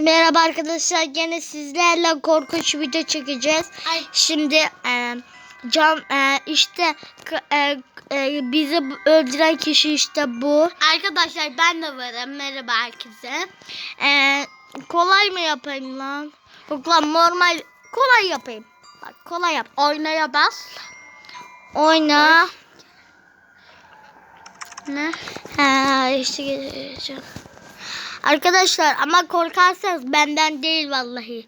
Merhaba arkadaşlar gene sizlerle korkunç video çekeceğiz. Ay. Şimdi e, cam e, işte e, e, bizi öldüren kişi işte bu. Arkadaşlar ben de varım. Merhaba herkese. E, kolay mı yapayım lan? Yok lan normal kolay yapayım. Bak kolay yap. Oynaya bas. Oyna. Ne? Ha işte geçeceğim. Arkadaşlar ama korkarsanız benden değil vallahi.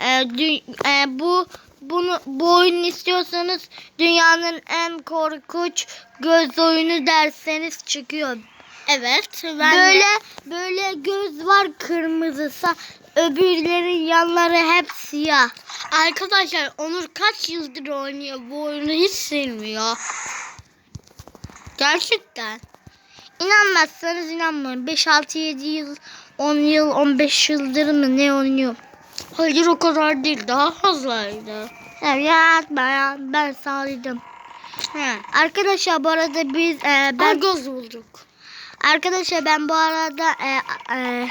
Ee, dü- e, bu bunu bu oyunu istiyorsanız dünyanın en korkunç göz oyunu derseniz çıkıyor. Evet. Ben böyle de- böyle göz var kırmızısa öbürlerin yanları hep siyah. Arkadaşlar Onur kaç yıldır oynuyor bu oyunu hiç sevmiyor. Gerçekten. İnanmazsanız inanmayın. 5 6 7 yıl 10 yıl 15 yıldır mı ne oynuyor? Hayır o kadar değil. Daha fazlaydı. Yapma ya ben sağladım. He. Arkadaşlar bu arada biz e, Ben ben göz bulduk. arkadaşlar ben bu arada e, e,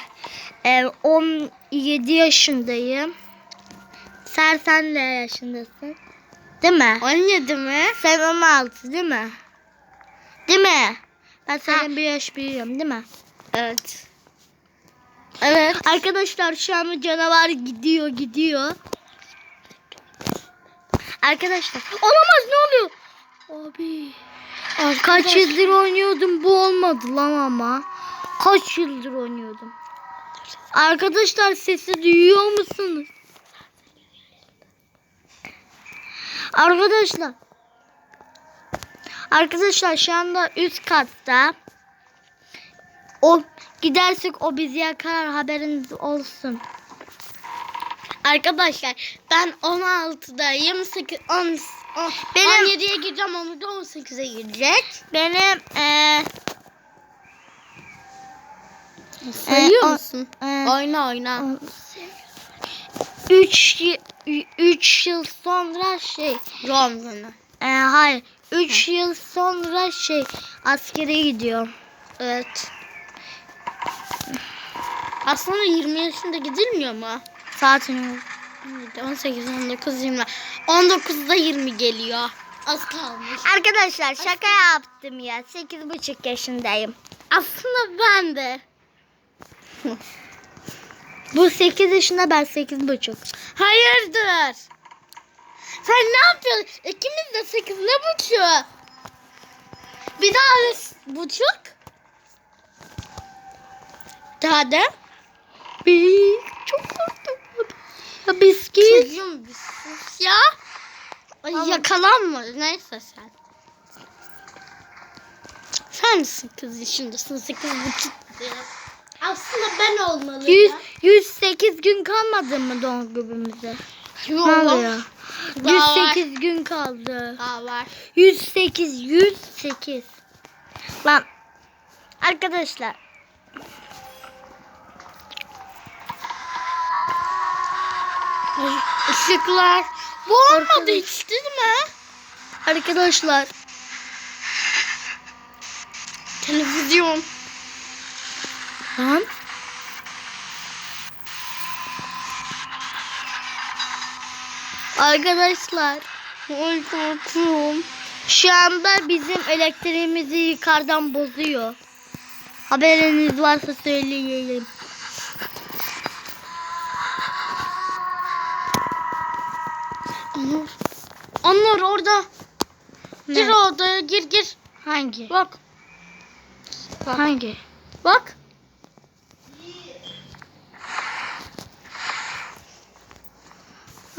e, 17 yaşındayım. Sen sen de yaşındasın. Değil mi? 17 mi? Sen 16 değil mi? Değil mi? Ben senin bir yaş büyüğüm değil mi? Evet. Evet. Arkadaşlar şu an canavar gidiyor gidiyor. Arkadaşlar olamaz ne oluyor? Abi kaç yıldır oynuyordum bu olmadı lan ama. Kaç yıldır oynuyordum. Arkadaşlar sesi duyuyor musunuz? Arkadaşlar. Arkadaşlar şu anda üst katta. O gidersek o bizi yakar haberiniz olsun. Arkadaşlar ben 16'dayım. 8, 10, on- Benim- 17'ye gireceğim. Onur da 18'e girecek. Benim eee Sayıyor Ee, o- musun? eee, Oyna oyna. 3 3 yıl sonra şey Doğum günü. eee, hayır 3 yıl sonra şey askere gidiyor. Evet. Aslında 20 yaşında gidilmiyor mu? Saatini 18, 19, 20. 19'da 20 geliyor. Az kalmış. Arkadaşlar şaka yaptım ya. 8,5 yaşındayım. Aslında ben de. Bu 8 yaşında ben 8,5. Hayırdır? Sen ne yapıyorsun? İkimiz de 8 ne buçuk? Bir daha buçuk. Daha da. Bir çok korktum. Ya bisküvi. Çocuğum bir sus ya. Ay, Tamam. Yakalanma. Neyse sen. Sen 8 yaşındasın. 8 buçuk. Aslında ben olmalıyım. 100 108 gün kalmadı mı doğum günümüze? Yok. Var. 108 gün kaldı. Daha var. 108 108. Lan arkadaşlar Işıklar. Bu olmadı hiç değil mi? arkadaşlar Televizyon. lan Arkadaşlar Ay korkuyorum. şu anda bizim elektriğimizi yukarıdan bozuyor. Haberiniz varsa söyleyeyim. Onur. Onur orada. Gir Ne? odaya gir gir. Hangi? Bak. Hangi? Bak.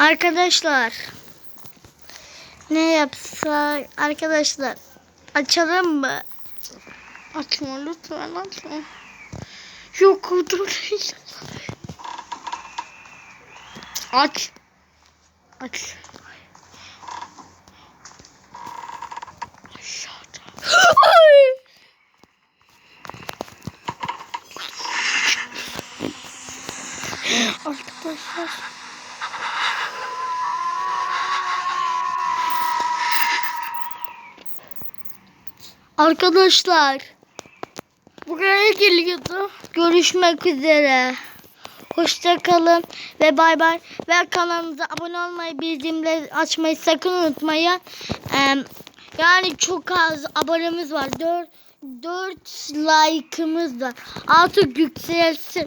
Arkadaşlar ne yapsak arkadaşlar açalım mı? Açma lütfen açma. Yok dur. Aç. Aç. Aşağıda. Arkadaşlar Arkadaşlar Buraya geliyordu. görüşmek üzere. Hoşça kalın ve bay bay. Ve kanalımıza abone olmayı, bildirimleri açmayı sakın unutmayın. Ee, yani çok az abonemiz var. 4 4 like'ımız var. Artık yükselsin.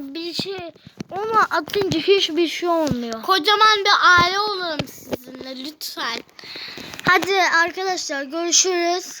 Bir şey ama atınca hiçbir şey olmuyor. Kocaman bir aile olurum sizinle lütfen. Hadi arkadaşlar görüşürüz.